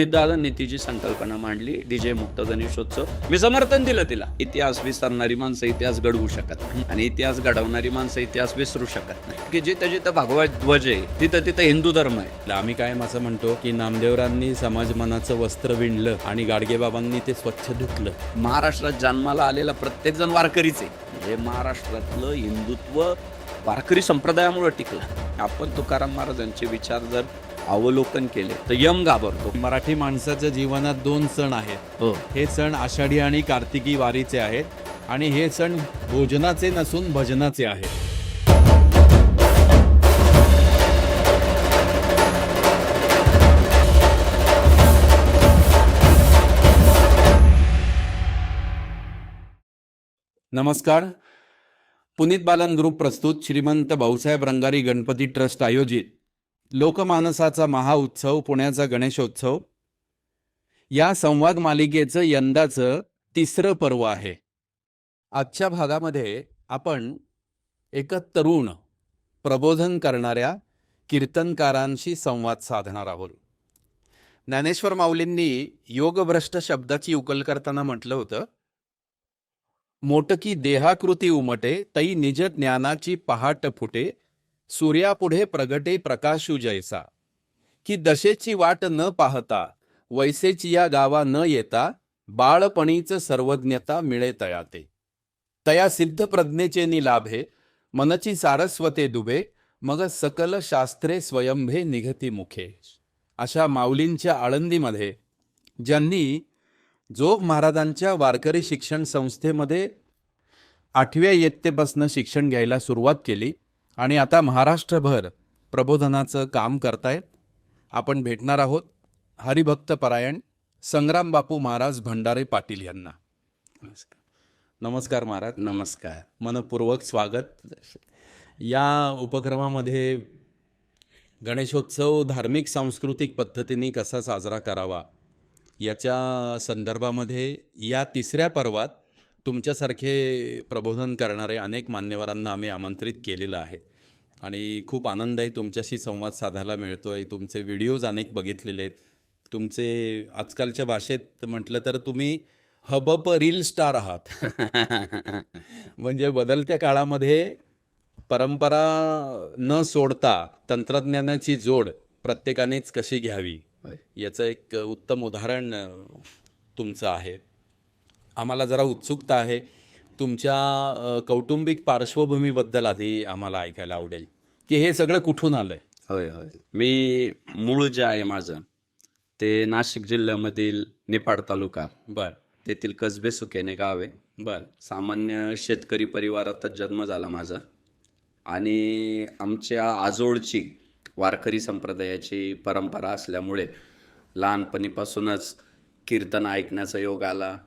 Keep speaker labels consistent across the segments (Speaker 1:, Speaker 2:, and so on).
Speaker 1: दादांनी तिची संकल्पना मांडली डीजे मुक्त गणेशोत्सव मी समर्थन दिलं तिला. इतिहास विसरणारी माणसं इतिहास घडवू शकत नाही आणि इतिहास घडवणारी माणसं इतिहास विसरू शकत नाही. की जिथं जिथं भगवा ध्वज आहे तिथं तिथं हिंदू धर्म आहे.
Speaker 2: आम्ही कायम असं म्हणतो की नामदेवरांनी समाज मनाचं वस्त्र विणलं आणि गाडगेबाबांनी ते स्वच्छ धुतलं.
Speaker 1: महाराष्ट्रात जन्माला आलेला प्रत्येक जण वारकरीच आहे. म्हणजे महाराष्ट्रातलं हिंदुत्व वारकरी संप्रदायामुळे टिकलं. आपण तुकाराम महाराजांचे विचार जर अवलोकन केले. तर यम घाबरतो.
Speaker 2: मराठी माणसाच्या जीवनात दोन सण आहेत.
Speaker 1: हो.
Speaker 2: हे सण आषाढी आणि कार्तिकी वारीचे आहेत आणि हे सण भोजनाचे नसून भजनाचे आहेत. नमस्कार. पुनीत बालन ग्रुप प्रस्तुत श्रीमंत भाऊसाहेब रंगारी गणपती ट्रस्ट आयोजित लोकमानसाचा महाउत्सव पुण्याचा गणेशोत्सव या संवाद मालिकेचं यंदाचं तिसरं पर्व आहे. आजच्या भागामध्ये आपण एका तरुण प्रबोधन करणाऱ्या कीर्तनकारांशी संवाद साधणार आहोत. ज्ञानेश्वर माऊलींनी योगभ्रष्ट शब्दाची उकल करताना म्हटलं होतं मोटकी देहाकृती उमटे तई निज ज्ञानाची पहाट फुटे सूर्यापुढे प्रगटे प्रकाशू जैसा की दशेची वाट न पाहता वैसेची या गावा न येता बाळपणीच सर्वज्ञता मिळे तयाते. तया सिद्ध प्रज्ञेचे निलाभे मनची सारस्वते दुबे मग सकल शास्त्रे स्वयंभे निघती मुखे. अशा माऊलींच्या आळंदीमध्ये ज्यांनी जोग महाराजांच्या वारकरी शिक्षण संस्थेमध्ये आठव्या इयत्तेपासून शिक्षण घ्यायला सुरुवात केली आणि आता महाराष्ट्रभर प्रबोधनाचं काम करतायत. आपण भेटणार आहोत हरिभक्त परायण संग्राम बापू महाराज भंडारे पाटील यांना. नमस्कार. महाराज.
Speaker 1: नमस्कार.
Speaker 2: मनपूर्वक स्वागत. या उपक्रमामध्ये गणेशोत्सव धार्मिक सांस्कृतिक पद्धतीने कसा साजरा करावा याच्या संदर्भामध्ये या तिसऱ्या पर्वात तुमच्यासारखे प्रबोधन करणारे अनेक मान्यवरांना आम्ही आमंत्रित केलेलं आहे. आणि खूप आनंद आहे तुमच्याशी संवाद साधायला मिळतो आहे तुमचे व्हिडिओज अनेक बघितलेले आहेत. तुमचे आजकालच्या भाषेत म्हटलं तर तुम्ही हबप रील स्टार आहात. म्हणजे बदलत्या काळामध्ये परंपरा न सोडता तंत्रज्ञानाची जोड प्रत्येकानेच कशी घ्यावी? याचं एक उत्तम उदाहरण तुमचं आहे. आम्हाला जरा उत्सुकता आहे. तुमच्या कौटुंबिक पार्श्वभूमीबद्दल आधी आम्हाला ऐकायला आवडेल. की हे सगळं कुठून आलंय?
Speaker 1: होय होय. मी मूळ जे आहे माझं ते नाशिक जिल्ह्यामधील निफाड तालुका.
Speaker 2: बर.
Speaker 1: तेथील कसबे सुकेने गाव आहे.
Speaker 2: बर.
Speaker 1: सामान्य शेतकरी परिवारातच जन्म झाला माझा. आणि आमच्या आजोळची वारकरी संप्रदायाची परंपरा असल्यामुळे लहानपणीपासूनच कीर्तन ऐकण्याचा योग आला.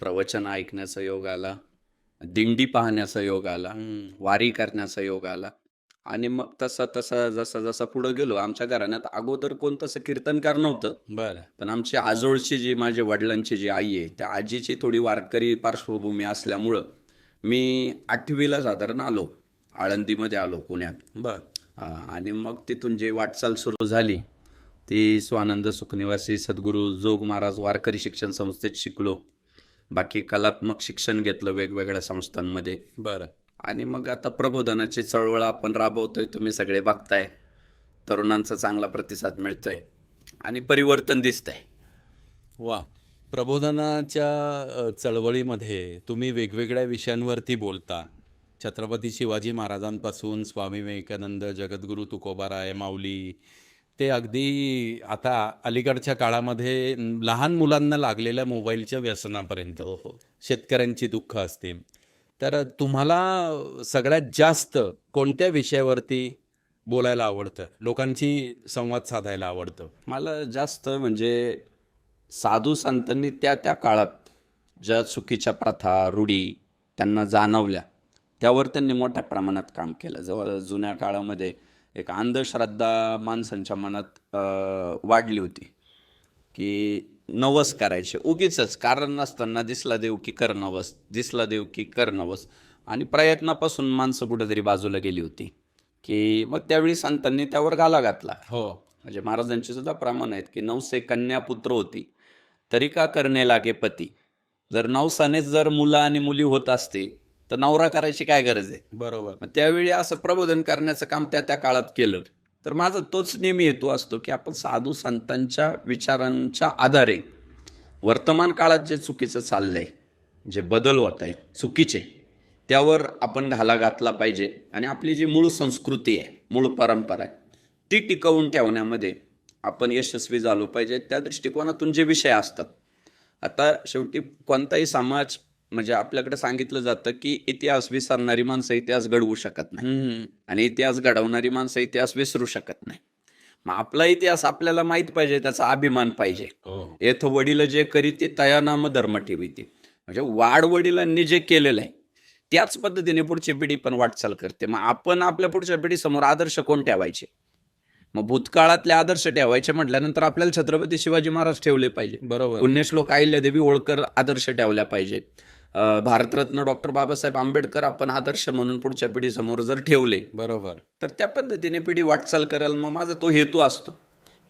Speaker 1: प्रवचन ऐकण्याचा योग आला दिंडी पाहण्याचा योग आला वारी करण्याचा योग आला. आणि मग तसं तसं जसं जसं पुढं गेलो आमच्या घराण्यात अगोदर कोण तसं कीर्तनकार नव्हतं.
Speaker 2: बर.
Speaker 1: पण आमची आजोळची जी माझ्या वडिलांची जी आई आहे त्या आजीची थोडी वारकरी पार्श्वभूमी असल्यामुळं मी आठवीला साधारण आलो. आळंदीमध्ये आलो पुण्यात.
Speaker 2: बर.
Speaker 1: आणि मग तिथून जी वाटचाल सुरू झाली ती स्वानंद सुखनिवासी सद्गुरू जोग महाराज वारकरी शिक्षण संस्थेत शिकलो. बाकी कलात्मक शिक्षण घेतलं वेगवेगळ्या संस्थांमध्ये.
Speaker 2: बर.
Speaker 1: आणि मग आता प्रबोधनाची चळवळ आपण राबवतोय तुम्ही सगळे बघताय. तरुणांचा चांगला प्रतिसाद मिळतोय. आणि परिवर्तन दिसतंय.
Speaker 2: वा. प्रबोधनाच्या चळवळीमध्ये तुम्ही वेगवेगळ्या विषयांवरती बोलता. छत्रपती शिवाजी महाराजांपासून स्वामी विवेकानंद जगद्गुरू तुकोबाराय माऊली ते अगदी आता अलीकडच्या काळामध्ये लहान मुलांना लागलेल्या मोबाईलच्या व्यसनापर्यंत हो, हो. शेतकऱ्यांची दुःख असतील तर तुम्हाला सगळ्यात जास्त कोणत्या विषयावरती बोलायला आवडतं? लोकांची संवाद साधायला आवडतं?
Speaker 1: मला जास्त म्हणजे साधू संतांनी त्या त्या काळात ज्या चुकीच्या प्रथा रूढी त्यांना जाणवल्या त्यावर त्यांनी मोठ्या प्रमाणात काम केलं. जवळ जुन्या काळामध्ये एक अंधश्रद्धा माणसांच्या मनात वाढली होती की नवस करायचे. उगीच कारण नसताना दिसला देव की कर नवस दिसला देव की कर नवस. आणि प्रयत्नापासून माणसं कुठेतरी बाजूला गेली होती की मग त्यावेळी संतांनी त्यावर घाला घातला.
Speaker 2: हो.
Speaker 1: म्हणजे महाराजांचे सुद्धा प्रमाण आहेत की नवसे कन्या पुत्र होती. तरी का करणे लागे पती? जर नवसानेच जर मुलं आणि मुली होत असते तर नवरा करायची काय गरज आहे?
Speaker 2: बरोबर.
Speaker 1: मग त्यावेळी असं प्रबोधन करण्याचं काम त्या त्या काळात केलं. तर माझा तोच नेहमी हेतू असतो की आपण साधू संतांच्या विचारांच्या आधारे वर्तमान काळात जे चुकीचं चाललंय जे बदल होत आहे चुकीचे त्यावर आपण घाला घातला पाहिजे. आणि आपली जी मूळ संस्कृती आहे मूळ परंपरा आहे ती टिकवून ठेवण्यामध्ये आपण यशस्वी झालो पाहिजे. त्या दृष्टिकोनातून जे विषय असतात. आता शेवटी कोणताही समाज म्हणजे आपल्याकडे सांगितलं जातं की इतिहास विसरणारी माणसं इतिहास घडवू शकत नाही. आणि इतिहास घडवणारी माणसं इतिहास विसरू शकत नाही. मग आपला इतिहास आपल्याला माहीत पाहिजे त्याचा अभिमान पाहिजे.
Speaker 2: हो.
Speaker 1: येथ वडील जे करी ते तया नाम धर्म ठेविते. म्हणजे वाढ वडिलांनी जे केलेलं आहे त्याच पद्धतीने पुढची पिढी पण वाटचाल करते. मग आपण आपल्या पुढच्या पिढीसमोर आदर्श कोण ठेवायचे? मग भूतकाळातले आदर्श ठेवायचे म्हटल्यानंतर आपल्याला छत्रपती शिवाजी महाराज ठेवले पाहिजे.
Speaker 2: बरोबर.
Speaker 1: पुण्यश्लोक अहिल्यादेवी होळकर आदर्श ठेवल्या पाहिजेत. भारतरत्न डॉक्टर बाबासाहेब आंबेडकर आपण आदर्श म्हणून पुढच्या पिढीसमोर जर ठेवले
Speaker 2: बरोबर.
Speaker 1: तर त्या पद्धतीने पिढी वाटचाल करेल. मग माझा तो हेतू असतो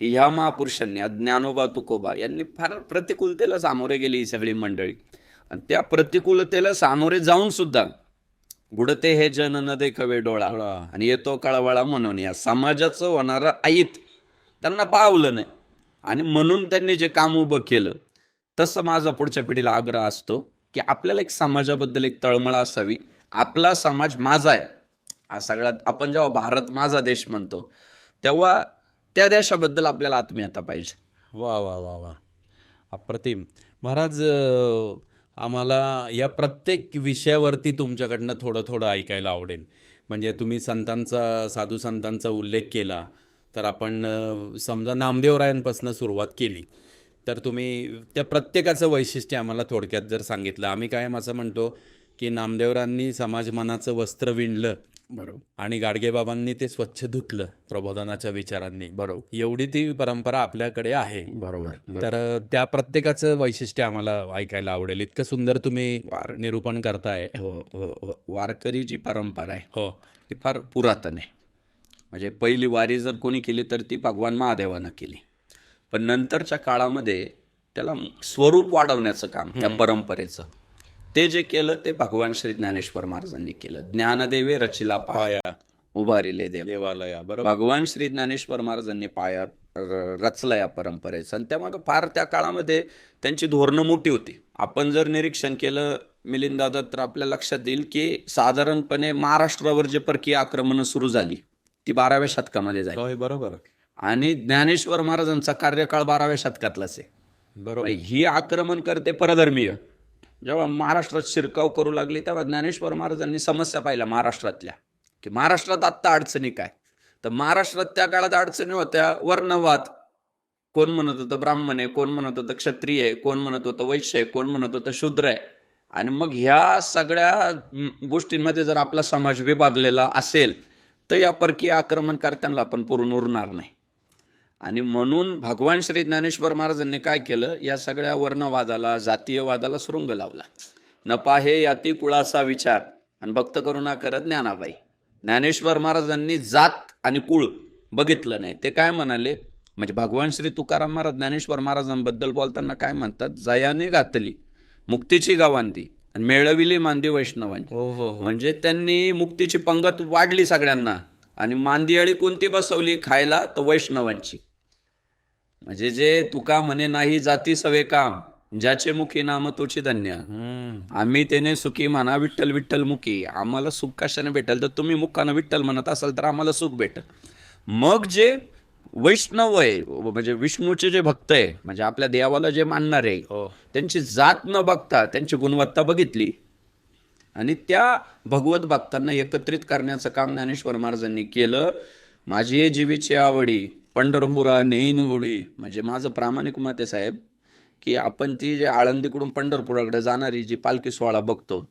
Speaker 1: की ह्या महापुरुषांनी ज्ञानोबा तुकोबा यांनी फार प्रतिकूलतेला सामोरे गेली ही सगळी मंडळी. आणि त्या प्रतिकूलतेला सामोरे जाऊन सुद्धा बुडते हे जन न देखवे डोळा. आणि येतो कळवळा म्हणून या समाजाचं होणारं ऐत त्यांना पावलं नाही. आणि म्हणून त्यांनी जे काम उभं केलं तसं माझा पुढच्या पिढीला आग्रह असतो की आपल्याला एक समाजाबद्दल एक तळमळ असावी. आपला समाज माझा आहे. हा सगळ्यात आपण जेव्हा भारत माझा देश म्हणतो तेव्हा त्या देशाबद्दल आपल्याला आत्मीयता पाहिजे.
Speaker 2: वा वा वा वा. अप्रतिम. महाराज आम्हाला या प्रत्येक विषयावरती तुमच्याकडनं थोडं थोडं ऐकायला आवडेल. म्हणजे तुम्ही संतांचा साधू संतांचा उल्लेख केला तर आपण समजा नामदेवरायांपासून सुरुवात केली. तर तुम्ही त्या प्रत्येकाचं वैशिष्ट्य आम्हाला थोडक्यात जर सांगितलं. आम्ही कायम असं म्हणतो की नामदेवरांनी समाजमनाचं वस्त्र विणलं
Speaker 1: बरोबर.
Speaker 2: आणि गाडगेबाबांनी ते स्वच्छ धुतलं प्रबोधनाच्या विचारांनी. बरोबर. एवढी ती परंपरा आपल्याकडे आहे.
Speaker 1: बरोबर
Speaker 2: तर त्या प्रत्येकाचं वैशिष्ट्य आम्हाला ऐकायला आवडेल. इतकं सुंदर तुम्ही निरूपण करताय.
Speaker 1: हो हो हो. वारकरी जी परंपरा आहे
Speaker 2: हो.
Speaker 1: ती फार पुरातन आहे. म्हणजे पहिली वारी जर कोणी केली तर ती भगवान महादेवानं केली. पण नंतरच्या काळामध्ये त्याला स्वरूप वाढवण्याचं काम त्या परंपरेचं. ते जे केलं ते भगवान श्री ज्ञानेश्वर महाराजांनी केलं. ज्ञानदेवे रचिला पाया उभारिले देव.
Speaker 2: देवालया बरोबर.
Speaker 1: भगवान श्री ज्ञानेश्वर महाराजांनी पाया रचला या परंपरेचं. आणि त्यामागं फार त्या काळामध्ये त्यांची धोरणं मोठी होती. आपण जर निरीक्षण केलं मिलिंद दादा तर आपल्या लक्षात येईल की साधारणपणे महाराष्ट्रावर जे परकीय आक्रमणं सुरू झाली ती बाराव्या शतकामध्ये झाली.
Speaker 2: बरोबर.
Speaker 1: आणि ज्ञानेश्वर महाराजांचा कार्यकाळ बाराव्या शतकातलाच आहे.
Speaker 2: बरोबर.
Speaker 1: ही आक्रमण करते परधर्मीय. जेव्हा महाराष्ट्रात शिरकाव करू लागली तेव्हा ज्ञानेश्वर महाराजांनी समस्या पाहिल्या महाराष्ट्रातल्या की महाराष्ट्रात आत्ता अडचणी काय? तर महाराष्ट्रात त्या काळात अडचणी होत्या वर्णवाद. कोण म्हणत होतं ब्राह्मण आहे कोण म्हणत होतं क्षत्रिय आहे कोण म्हणत होतं वैश्य आहे कोण म्हणत होतं शूद्र आहे. आणि मग ह्या सगळ्या गोष्टींमध्ये जर आपला समाज विभागलेला असेल तर या परकीय आक्रमणकर्त्यांना आपण पुरून उरणार नाही. आणि म्हणून भगवान श्री ज्ञानेश्वर महाराजांनी काय केलं? या सगळ्या वर्णवादाला जातीयवादाला सुरुंग लावला. नपा हे याती कुळाचा विचार. आणि भक्त करुणा करत ज्ञानाबाई. ज्ञानेश्वर महाराजांनी जात आणि कुळ बघितलं नाही. ते काय म्हणाले? म्हणजे भगवान श्री तुकाराम महाराज ज्ञानेश्वर महाराजांबद्दल बोलताना काय म्हणतात? जयाने घातली मुक्तीची गावांती आणि मेळविली मांदी वैष्णवांची
Speaker 2: हो हो हो.
Speaker 1: म्हणजे त्यांनी मुक्तीची पंगत वाढली सगळ्यांना. आणि मांदियाळी कोणती बसवली? खायला तर वैष्णवांची. म्हणजे जे तुका म्हणे नाही जाती सवे काम ज्याचे मुखी नाम तोची धन्य.
Speaker 2: हम्म.
Speaker 1: आम्ही त्याने सुखी म्हणा विठ्ठल विठ्ठल मुखी. आम्हाला सुख कशाने भेटेल? तर तुम्ही मुखानं विठ्ठल म्हणत असाल तर आम्हाला सुख भेटेल. मग जे वैष्णव आहे म्हणजे विष्णूचे जे भक्त आहे म्हणजे आपल्या देवाला जे मानणार आहे
Speaker 2: हो.
Speaker 1: त्यांची जात न बघता त्यांची गुणवत्ता बघितली. आणि त्या भगवत भक्तांना एकत्रित करण्याचं काम ज्ञानेश्वर महाराजांनी केलं. माझी जीवीची आवडी पंढरपुरा नेईन उडी म्हणजे माझं प्रामाणिक मत आहे साहेब की आपण ती जे आळंदीकडून पंढरपुराकडे जाणारी जी पालखी सोहळा बघतो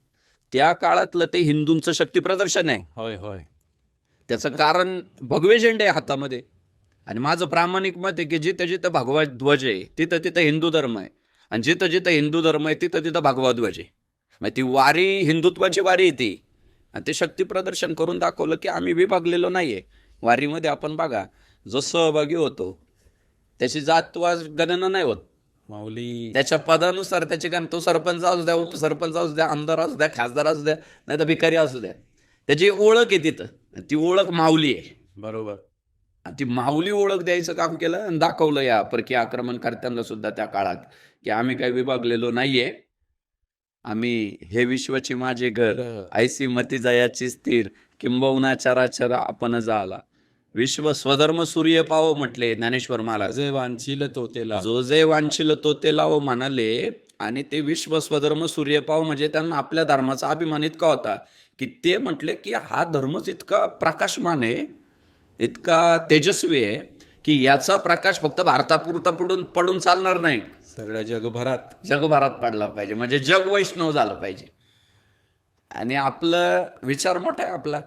Speaker 1: त्या काळातलं ते हिंदूंचं शक्ती प्रदर्शन आहे.
Speaker 2: होय होय.
Speaker 1: त्याचं कारण भगवे झेंडे आहे हातामध्ये. आणि माझं प्रामाणिक मत आहे की जिथं जिथं भगवा ध्वज आहे तिथं तिथं हिंदू धर्म आहे. आणि जिथं जिथं हिंदू धर्म आहे तिथं तिथं भगवा ध्वज आहे. मग ती वारी हिंदुत्वाची वारी आहे ती. आणि ते शक्ती प्रदर्शन करून दाखवलं की आम्ही विभागलेलो नाही आहे वारीमध्ये आपण बघा जो सहभागी होतो. त्याची जातवाज गणना नाही होत.
Speaker 2: माऊली.
Speaker 1: त्याच्या पदानुसार त्याची गण तो सरपंच असू द्या उपसरपंच असू द्या आमदार असू द्या खासदार असू द्या नाही तर भिकारी असू द्या. त्याची ओळख आहे तिथं. ती ओळख माऊली आहे.
Speaker 2: बरोबर.
Speaker 1: ती माऊली ओळख द्यायचं काम केलं आणि दाखवलं या परकी आक्रमणकर्त्यांना सुद्धा त्या काळात की आम्ही काही विभागलेलो नाहीये. आम्ही हे विश्वाची माझे घर ऐसी मती जयाची स्थिर किंबहुना चराचर आपण झाला विश्व स्वधर्म सूर्य पाव म्हटले ज्ञानेश्वर महाराज.
Speaker 2: जे वांछील तोतेला
Speaker 1: जो जे वांछिल तो ते लाव म्हणाले आणि ते विश्व स्वधर्म सूर्यपाव म्हणजे त्यांना आपल्या धर्माचा अभिमान इतका होता की ते म्हटले की हा धर्मच इतका प्रकाशमान आहे इतका तेजस्वी आहे की याचा प्रकाश फक्त भारतापुरता पडून पडून चालणार नाही.
Speaker 2: सगळ्या जगभरात.
Speaker 1: जगभरात पडला पाहिजे म्हणजे जग वैष्णव झालं पाहिजे. आणि आपलं विचार मोठा आहे आपला.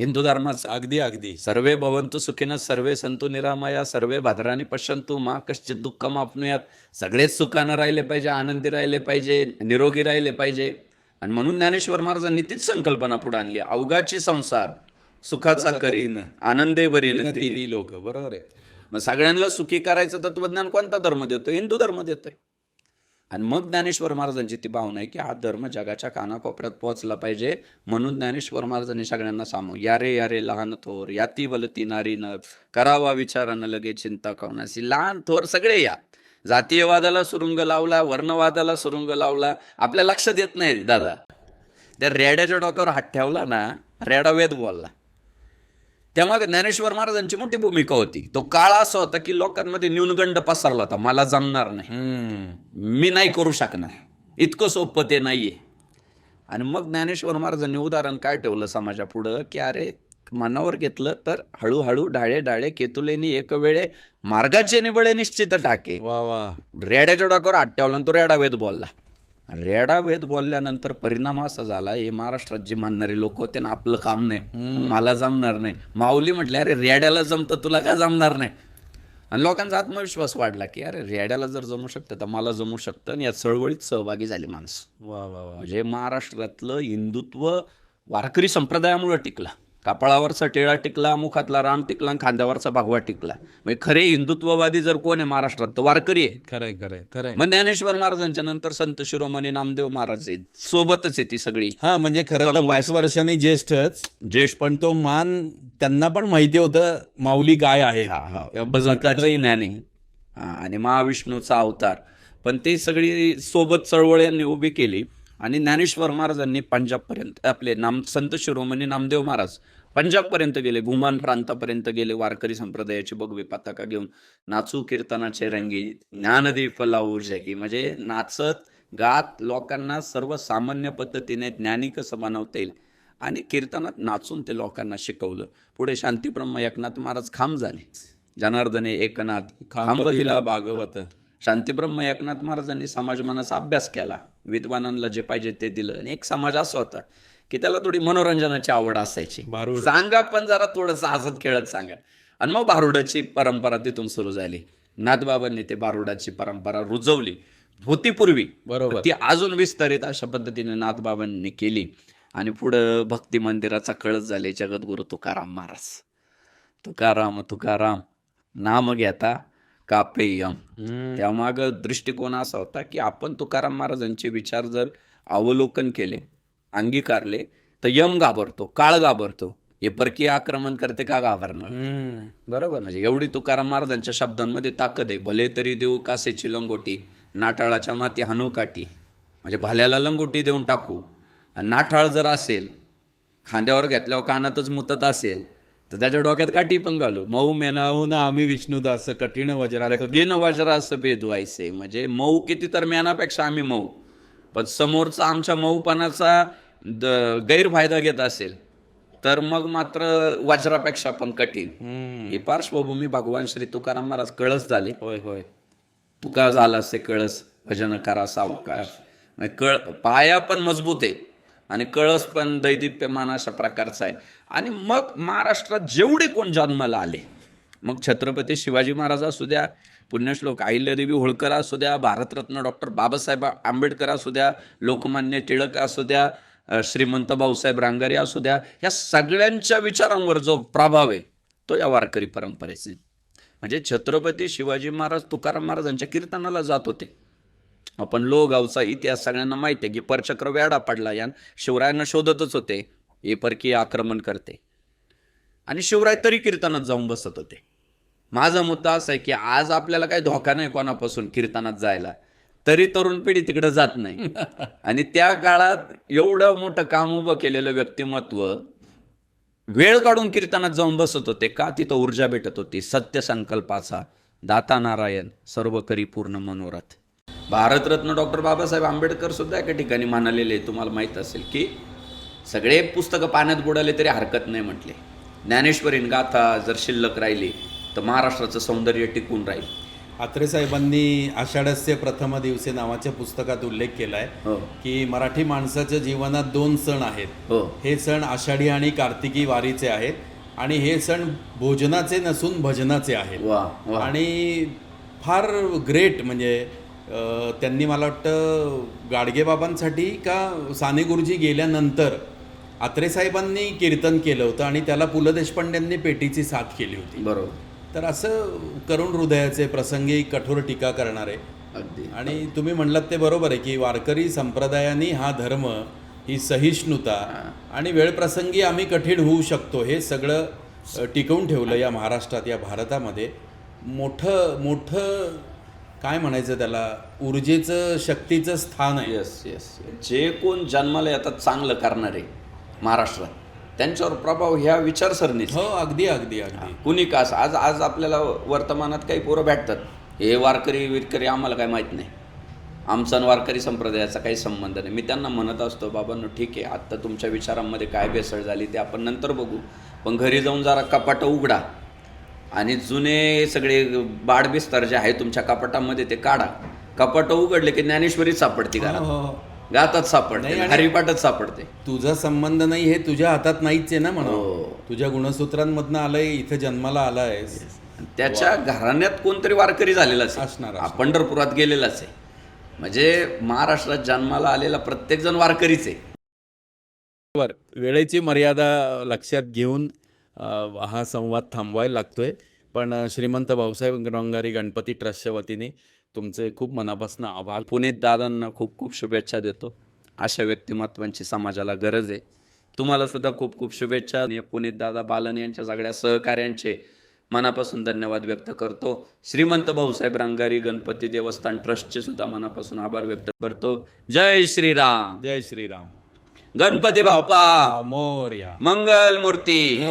Speaker 1: हिंदू धर्माचा
Speaker 2: अगदी अगदी.
Speaker 1: सर्वे भवंतु सुखिन सर्वे संतु निरामया सर्वे भाद्राने पश्यंतु मा कश्चित दुःख मापनुयात सगळेच सुखानं राहिले पाहिजे आनंदी राहिले पाहिजे निरोगी राहिले पाहिजे. आणि म्हणून ज्ञानेश्वर महाराजांनी तीच संकल्पना पुढे आणली अवघाची संसार सुखाचा करीन आनंदे वरील
Speaker 2: लोक बरोबर आहे.
Speaker 1: मग सगळ्यांना सुखी करायचं तत्वज्ञान कोणता धर्म देतो हिंदू धर्म देतोय. आणि मग ज्ञानेश्वर महाराजांची ती भावना आहे की हा धर्म जगाच्या कानाकोपऱ्यात पोहोचला पाहिजे. म्हणून ज्ञानेश्वर महाराजांनी सगळ्यांना सांगू या रे या रे लहान थोर याती बलती नारी न करावा विचारानं लगे चिंता कवनासी लहान थोर सगळे या. जातीयवादाला सुरुंग लावला वर्णवादाला सुरुंग लावला. आपल्या लक्षात येत नाही दादा. त्या रेड्याच्या डोक्यावर हात ठेवला ना रेडा वेद बोलला. तेव्हा ज्ञानेश्वर महाराजांची मोठी भूमिका होती. तो काळ असा होता की लोकांमध्ये न्यूनगंड पसरला होता. मला जमणार नाही. मी नाही करू शकणार. इतकं सोपं ते नाहीये. आणि मग ज्ञानेश्वर महाराजांनी उदाहरण काय ठेवलं समाजापुढं? की अरे मनावर घेतलं तर हळूहळू डाळे डाळे केतुलेनी एक वेळे मार्गाचे निबळे निश्चित टाके.
Speaker 2: वा वा.
Speaker 1: रेड्याच्या डोक्यावर ठेवला आणि तो रेडा वेद बोलला. रेडा वेद बोलल्यानंतर परिणाम असा झाला हे महाराष्ट्रात जे म्हणणारे लोक होते ना आपलं काम नाही मला जमणार नाही. माऊली म्हटले अरे रेड्याला जमतं तुला का जमणार नाही? आणि लोकांचा आत्मविश्वास वाढला की अरे रेड्याला जर जमू शकतं तर मला जमू शकतं. आणि या चळवळीत सहभागी झाली माणसं.
Speaker 2: वा वा वा.
Speaker 1: म्हणजे महाराष्ट्रातलं हिंदुत्व वारकरी संप्रदायामुळे टिकला. कपाळावरचा टिळा टिकला मुखातला राम टिकला आणि खांद्यावरचा भगवा टिकला. म्हणजे खरे हिंदुत्ववादी जर कोण आहे महाराष्ट्रात तर वारकरी आहे
Speaker 2: खरंय खरंय खरंय.
Speaker 1: मग ज्ञानेश्वर महाराजांच्या नंतर संत शिरोमणी नामदेव महाराज आहेत. सोबतच आहे ती सगळी.
Speaker 2: हा म्हणजे खरं वाईस वर्षांनी ज्येष्ठच.
Speaker 1: ज्येष्ठ
Speaker 2: पण तो मान त्यांना पण माहिती होतं माऊली काय आहे.
Speaker 1: भजकाचंही ज्ञानी हा, आणि महाविष्णूचा अवतार. पण ते सगळी सोबत चळवळ यांनी उभी केली. आणि ज्ञानेश्वर महाराजांनी पंजाबपर्यंत आपले नाम संत शिरोमणी नामदेव महाराज पंजाबपर्यंत गेले गुमान प्रांतापर्यंत गेले वारकरी संप्रदायाची भगवी पताका घेऊन नाचू कीर्तनाचे रंगी ज्ञानदीप लावू जगी म्हणजे नाचत गात लोकांना सर्वसामान्य पद्धतीने ज्ञानी कसं बनवता येईल. आणि कीर्तनात नाचून ते लोकांना शिकवलं. पुढे शांतीब्रह्म एकनाथ महाराज खांब झाले. जनार्दने एकनाथ खांब दिला.
Speaker 2: भागवत.
Speaker 1: शांतीब्रह्म एकनाथ महाराजांनी समाजमानाचा अभ्यास केला. विद्वानांना जे पाहिजे ते दिलं. आणि एक समाज असा होता की त्याला थोडी मनोरंजनाची आवड असायची.
Speaker 2: भारूड.
Speaker 1: सांगा पण जरा थोडंसं हसत खेळत सांगा. आणि मग भारुडाची परंपरा तिथून सुरू झाली. नाथबाबांनी ते भारुडाची परंपरा रुजवली. होती पूर्वी
Speaker 2: बरोबर.
Speaker 1: ती अजून विस्तारित अशा पद्धतीने नाथबाबांनी केली. आणि पुढं भक्ती मंदिराचा कळस झाले. जगद्गुरु तुकाराम महाराज. तुकाराम तुकाराम. नाम घेता कापेयम त्यामाग दृष्टिकोन असा होता की आपण तुकाराम महाराजांचे विचार जर अवलोकन केले अंगीकारले तर यम घाबरतो काळ घाबरतो. हे परकीय आक्रमण करते का घाबरणार? बरोबर. म्हणजे एवढी तुकाराम महाराजांच्या शब्दांमध्ये ताकद आहे. भले तरी देऊ कासेची लंगोटी नाटाळाच्या माती हानू काठी म्हणजे भाल्याला लंगोटी देऊन टाकू. नाठाळ जर असेल खांद्यावर घेतल्यावर कानातच मुतत असेल तर त्याच्या डोक्यात काठी पण घालू. मऊ मेनाहू ना आम्ही विष्णुदास कठीण वज्राला कठीण वज्रा असं भेदवायचे म्हणजे मऊ किती तर मेनापेक्षा आम्ही मऊ. पण समोरचा आमच्या मऊपणाचा द- गैरफायदा घेत असेल तर मग मात्र वज्रापेक्षा पण कठीण. ही पार्श्वभूमी भगवान श्री तुकाराम महाराज कळस झाले.
Speaker 2: होय होय.
Speaker 1: तुका झाला असे कळस भजन करा सावकार म्हणजे कळ पाया पण मजबूत आहे. आणि कळस पण दैदिप्यमान अशा प्रकारचा आहे. आणि मग महाराष्ट्रात जेवढे कोण जन्माला आले मग छत्रपती शिवाजी महाराज असू द्या पुण्यश्लोक अहिल्यादेवी होळकर असू द्या भारतरत्न डॉक्टर बाबासाहेब आंबेडकर असू द्या लोकमान्य टिळक असू द्या श्रीमंत भाऊसाहेब रांगारे असू द्या या सगळ्यांच्या विचारांवर जो प्रभाव आहे तो या वारकरी परंपरेचे म्हणजे छत्रपती शिवाजी महाराज तुकाराम महाराजांच्या कीर्तनाला जात होते. आपण लो गावचा इतिहास सगळ्यांना माहिती आहे की परचक्र वेडा पडला या शिवरायांना शोधतच होते हे परकीय आक्रमण करते. आणि शिवराय तरी कीर्तनात जाऊन बसत होते. माझा मुद्दा असा आहे की आज आपल्याला काही धोका नाही कोणापासून कीर्तनात जायला. तरी तरुण पिढी तिकडे जात नाही. आणि त्या काळात एवढं मोठं काम उभं केलेलं व्यक्तिमत्व वेळ काढून कीर्तनात जाऊन बसत होते का तिथं ऊर्जा भेटत होती? सत्य संकल्पाचा दाता नारायण सर्व करी पूर्ण मनोरथ. भारतरत्न डॉक्टर बाबासाहेब आंबेडकर सुद्धा एका ठिकाणी म्हणालेले तुम्हाला माहीत असेल की सगळे पुस्तकं पाण्यात बुडाले तरी हरकत नाही म्हटले. ज्ञानेश्वरीन गाथा जर शिल्लक राहिली तर महाराष्ट्राचं सौंदर्य टिकून राहील.
Speaker 2: आत्रे साहेबांनी आषाढस्य प्रथम दिवसे नावाच्या पुस्तकात उल्लेख केलाय
Speaker 1: हो.
Speaker 2: की मराठी माणसाच्या जीवनात दोन सण आहेत.
Speaker 1: हो.
Speaker 2: हे सण आषाढी आणि कार्तिकी वारीचे आहेत आणि हे सण भोजनाचे नसून भजनाचे आहेत.
Speaker 1: वा वा.
Speaker 2: आणि फार ग्रेट म्हणजे त्यांनी मला वाटतं गाडगेबाबांसाठी का साने गुरुजी गेल्यानंतर आत्रे साहेबांनी कीर्तन केलं होतं आणि त्याला पु ल देशपांड्यांनी पेटीची साथ केली होती.
Speaker 1: बरोबर.
Speaker 2: तर असं करुण हृदयाचे प्रसंगी कठोर टीका करणारे.
Speaker 1: अगदी.
Speaker 2: आणि तुम्ही म्हणलात ते बरोबर आहे की वारकरी संप्रदायाने हा धर्म ही सहिष्णुता आणि वेळप्रसंगी आम्ही कठीण होऊ शकतो हे सगळं टिकवून ठेवलं या महाराष्ट्रात या भारतामध्ये. मोठं मोठं काय म्हणायचं त्याला? ऊर्जेचं शक्तीचं स्थान आहे.
Speaker 1: येस येस जे कोण जन्माला येतात चांगलं करणारे महाराष्ट्रात त्यांच्यावर प्रभाव ह्या विचारसरणीच.
Speaker 2: हो अगदी अगदी अगदी.
Speaker 1: कुणी का असं. आज आज आपल्याला वर्तमानात काही पोरं भेटतात. हे वारकरी विरकरी आम्हाला काय माहीत नाही. आमचा वारकरी संप्रदायाचा काही संबंध नाही. मी त्यांना म्हणत असतो बाबांनो ठीक आहे. आत्ता तुमच्या विचारांमध्ये काय भेसळ झाली ते आपण नंतर बघू. पण घरी जाऊन जरा कपाटं उघडा. आणि जुने सगळे बाडबिस्तर जे आहे तुमच्या कपाटामध्ये ते काढा. कपाटं उघडले की ज्ञानेश्वरीच सापडते
Speaker 2: हो,
Speaker 1: घरात.
Speaker 2: हो, हो.
Speaker 1: गातात सापडते
Speaker 2: नाही आणि-
Speaker 1: हरिपाठच सापडते.
Speaker 2: तुझा संबंध नाही हे तुझ्या हातात नाहीच आहे ना म्हणून
Speaker 1: हो.
Speaker 2: तुझ्या गुणसूत्रांमधनं आलंय इथं जन्माला आलायस.
Speaker 1: त्याच्या घराण्यात कोणतरी वारकरी झालेलाच आहे.
Speaker 2: असणार,
Speaker 1: हा, पंढरपुरात गेलेलाच आहे. म्हणजे महाराष्ट्रात जन्माला आलेला प्रत्येक जण वारकरीच आहे.
Speaker 2: बर वेळेची मर्यादा लक्षात घेऊन अ, हा संवाद थांबवायला लागतोय. पण श्रीमंत भाऊसाहेब रंगारी गणपती ट्रस्टच्या वतीने तुमचे खूप मनापासून आभार.
Speaker 1: पुनीत दादांना खूप खूप शुभेच्छा देतो. अशा व्यक्तिमत्वांची समाजाला गरज आहे. तुम्हाला सुद्धा खूप खूप शुभेच्छा. पुनीत दादा बालन यांच्या सगळ्या सहकार्यांचे मनापासून धन्यवाद व्यक्त करतो. श्रीमंत भाऊसाहेब रंगारी गणपती देवस्थान ट्रस्टचे सुद्धा मनापासून आभार व्यक्त करतो. जय श्रीराम.
Speaker 2: जय श्रीराम.
Speaker 1: गणपती बाप्पा.
Speaker 2: मोर्या.
Speaker 1: मंगल मूर्ती.